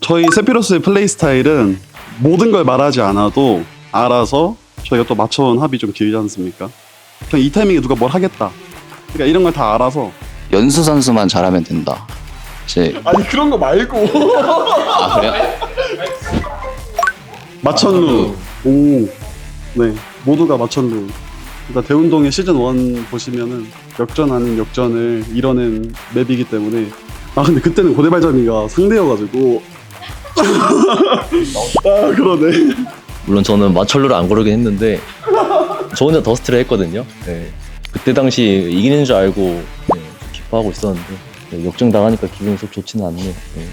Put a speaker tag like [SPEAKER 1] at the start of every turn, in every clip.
[SPEAKER 1] 저희 세피로스의 플레이 스타일은 모든 걸 말하지 않아도 알아서 저희가 또 맞춰온 합이 좀 길지 않습니까? 그냥 이 타이밍에 누가 뭘 하겠다. 그러니까 이런 걸 다 알아서.
[SPEAKER 2] 연수 선수만 잘하면 된다. 이제
[SPEAKER 1] 아니 그런 거 말고.
[SPEAKER 2] 아 그래요?
[SPEAKER 1] 마천루. 오. 네. 모두가 마천루. 그러니까 대운동의 시즌 1 보시면은 역전 아닌 역전을 이뤄낸 맵이기 때문에 아 근데 그때는 고대발잡이가 상대여가지고 아 그러네
[SPEAKER 3] 물론 저는 마철로를 안 고르긴 했는데 저 혼자 더스트를 했거든요. 네. 그때 당시 이기는 줄 알고 네, 기뻐하고 있었는데 네, 역전 당하니까 기분이 썩 좋지는 않네요. 네.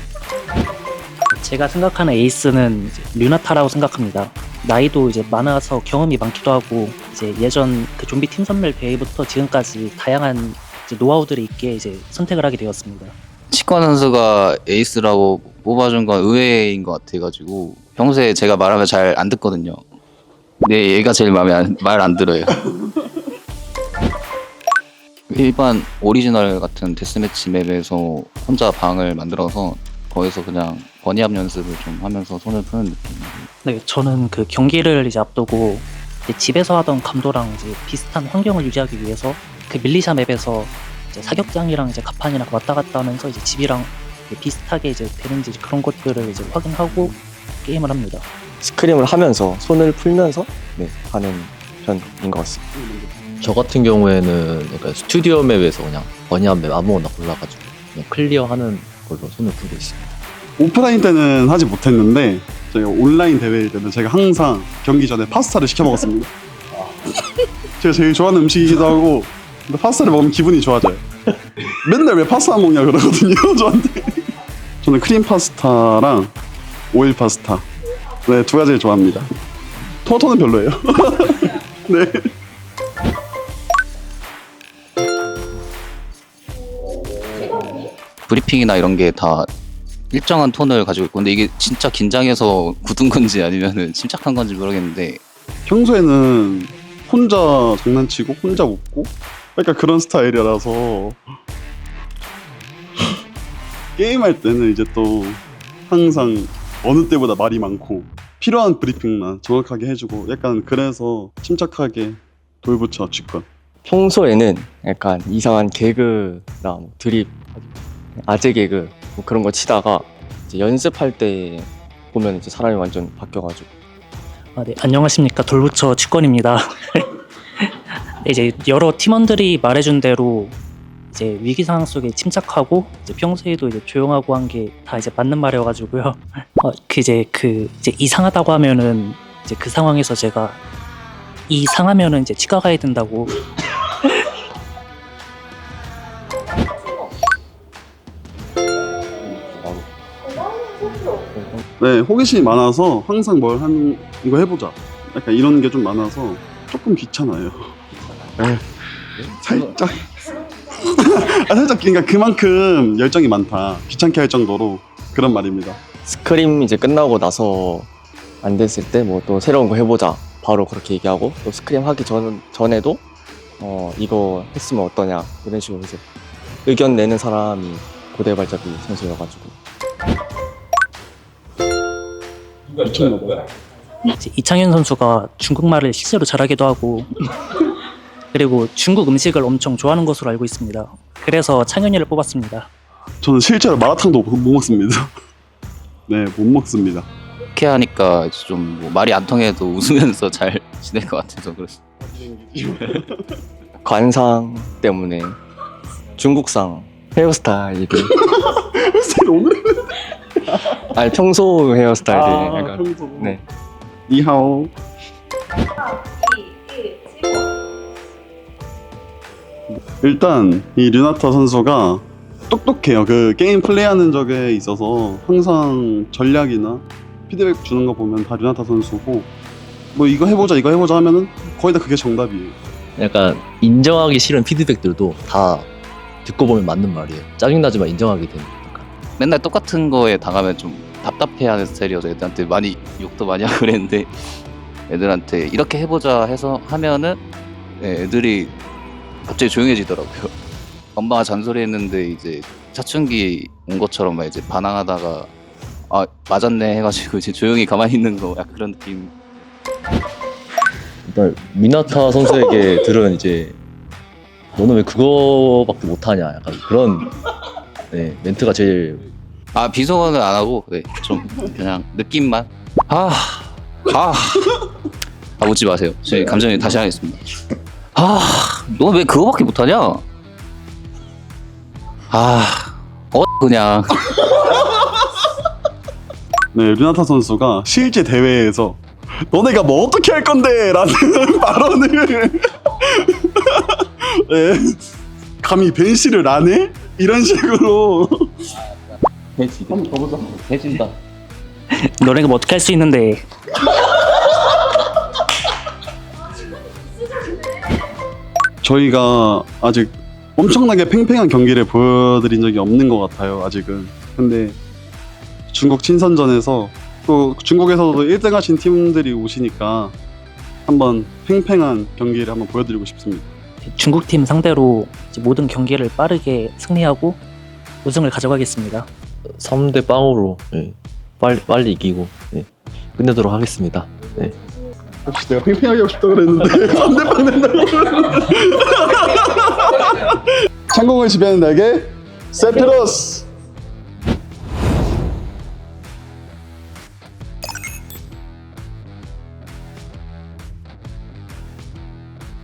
[SPEAKER 4] 제가 생각하는 에이스는 이제 류나타라고 생각합니다. 나이도 이제 많아서 경험이 많기도 하고 이제 예전 그 좀비 팀 선멸 대회부터 지금까지 다양한 이제 노하우들이 있게 이제 선택을 하게 되었습니다.
[SPEAKER 2] 치권 선수가 에이스라고 뽑아준 건 의외인 것 같아가지고 평소에 제가 말하면 잘 안 듣거든요. 근데 얘가 제일 마음에 말 안 들어요. 일반 오리지널 같은 데스매치 맵에서 혼자 방을 만들어서 거기서 그냥 번이합 연습을 좀 하면서 손을 푸는 느낌.
[SPEAKER 4] 네, 저는 그 경기를 이제 앞두고 집에서 하던 감도랑 이제 비슷한 환경을 유지하기 위해서 그 밀리샤 맵에서 이제 사격장이랑 이제 가판이랑 왔다 갔다 하면서 이제 집이랑 이제 비슷하게 이제 되는지 그런 것들을 이제 확인하고 게임을 합니다.
[SPEAKER 5] 스크림을 하면서 손을 풀면서 네, 하는 편인 것 같습니다.
[SPEAKER 3] 저 같은 경우에는 약간 스튜디오 맵에서 그냥 번이한 맵 아무거나 골라가지고 그냥 클리어하는 걸로 손을 풀고 있습니다.
[SPEAKER 1] 오프라인 때는 하지 못했는데 저희가 온라인 대회일 때는 제가 항상 경기 전에 파스타를 시켜 먹었습니다. 제가 제일 좋아하는 음식이기도 하고 근데 파스타를 먹으면 기분이 좋아져요. 맨날 왜 파스타 안 먹냐 그러거든요 저한테. 저는 크림 파스타랑 오일 파스타. 네 두 가지를 좋아합니다. 토마토는 별로예요. 네.
[SPEAKER 2] 브리핑이나 이런 게 다 일정한 톤을 가지고 있고 근데 이게 진짜 긴장해서 굳은 건지 아니면은 침착한 건지 모르겠는데.
[SPEAKER 1] 평소에는 혼자 장난치고 혼자 웃고? 약간 그런 스타일이라서. 게임할 때는 이제 또 항상 어느 때보다 말이 많고 필요한 브리핑만 정확하게 해주고 약간 그래서 침착하게 돌붙여 직권.
[SPEAKER 5] 평소에는 약간 이상한 개그나 뭐 드립, 아재 개그 뭐 그런 거 치다가 이제 연습할 때 보면 이제 사람이 완전 바뀌어가지고
[SPEAKER 4] 아, 네, 안녕하십니까 돌부처 직권입니다. 이제 여러 팀원들이 말해준 대로 이제 위기 상황 속에 침착하고 이제 평소에도 이제 조용하고 한 게 다 이제 맞는 말이어가지고요. 어, 그 이제 그 이제 이상하다고 하면은 이제 그 상황에서 제가 이상하면은 이제 치과 가야 된다고
[SPEAKER 1] 네 호기심이 많아서 항상 뭘 하는 이거 해보자. 약간 이런 게 좀 많아서 조금 귀찮아요. 네, 살짝. 아, 살짝 그러니까 그만큼 열정이 많다. 귀찮게 할 정도로 그런 말입니다.
[SPEAKER 5] 스크림 이제 끝나고 나서 안 됐을 때 뭐 또 새로운 거 해보자. 바로 그렇게 얘기하고 또 스크림 하기 전, 전에도 어 이거 했으면 어떠냐. 이런 식으로 이제 의견 내는 사람이 고대발잡이 선수여가지고
[SPEAKER 1] 미쳤나
[SPEAKER 4] 이제 이창현 선수가 중국말을 실제로 잘하기도 하고 그리고 중국 음식을 엄청 좋아하는 것으로 알고 있습니다. 그래서 창현이를 뽑았습니다.
[SPEAKER 1] 저는 실제로 마라탕도 못 먹습니다 네 못 먹습니다
[SPEAKER 2] 이렇게 하니까 좀뭐 말이 안 통해도 웃으면서 잘 지낼 것 같아서 그랬어.
[SPEAKER 5] 관상 때문에 중국상 헤어스타일이
[SPEAKER 1] 스타일 오늘
[SPEAKER 5] 아니 평소 헤어스타일이
[SPEAKER 1] 아,
[SPEAKER 5] 약간
[SPEAKER 1] 평소.
[SPEAKER 5] 네
[SPEAKER 1] 니하오 일단 이 류나타 선수가 똑똑해요. 그 게임 플레이하는 적에 있어서 항상 전략이나 피드백 주는 거 보면 다 류나타 선수고 뭐 이거 해보자 이거 해보자 하면은 거의 다 그게 정답이에요.
[SPEAKER 3] 약간 인정하기 싫은 피드백들도 다 듣고 보면 맞는 말이에요. 짜증나지만 인정하게 되는.
[SPEAKER 2] 맨날 똑같은 거에 당하면 좀 답답해하는 스타일이어서 애들한테 많이 욕도 많이 하고 그랬는데 애들한테 이렇게 해보자 해서 하면은 네, 애들이 갑자기 조용해지더라고요. 엄마가 잔소리했는데 이제 사춘기 온 것처럼 막 이제 반항하다가 아 맞았네 해가지고 이제 조용히 가만히 있는 거 약간 그런 느낌.
[SPEAKER 3] 일단 미나타 선수에게 들은 이제 너는 왜 그거밖에 못하냐 약간 그런 네, 멘트가 제일
[SPEAKER 2] 아 비속어는 안 하고 네, 좀 그냥 느낌만. 아, 아, 아 웃지 마세요. 제 감정이 다시 하겠습니다. 아, 너 왜 그거밖에 못하냐? 아, 어 그냥.
[SPEAKER 1] 네, 류나타 선수가 실제 대회에서 너네가 뭐 어떻게 할 건데? 라는 발언을 네, 감히 벤시를 안 해? 이런 식으로.
[SPEAKER 3] 해지 한번 더 보자. 해진다.
[SPEAKER 4] 너네가 뭐 어떻게 할 수 있는데.
[SPEAKER 1] 저희가 아직 엄청나게 팽팽한 경기를 보여드린 적이 없는 것 같아요 아직은. 근데 중국 친선전에서 또 중국에서도 1등 하신 팀들이 오시니까 한번 팽팽한 경기를 한번 보여드리고 싶습니다
[SPEAKER 4] 중국 팀 상대로 이제 모든 경기를 빠르게 승리하고 우승을 가져가겠습니다.
[SPEAKER 3] 3대 빵으로 예, 빨리 빨리 이기고 예, 끝내도록 하겠습니다 네.
[SPEAKER 1] 혹시 내가 팽팽하게 하고 싶다 그랬는데 반대방 된다고 창공을 지배하는 날개 세피로스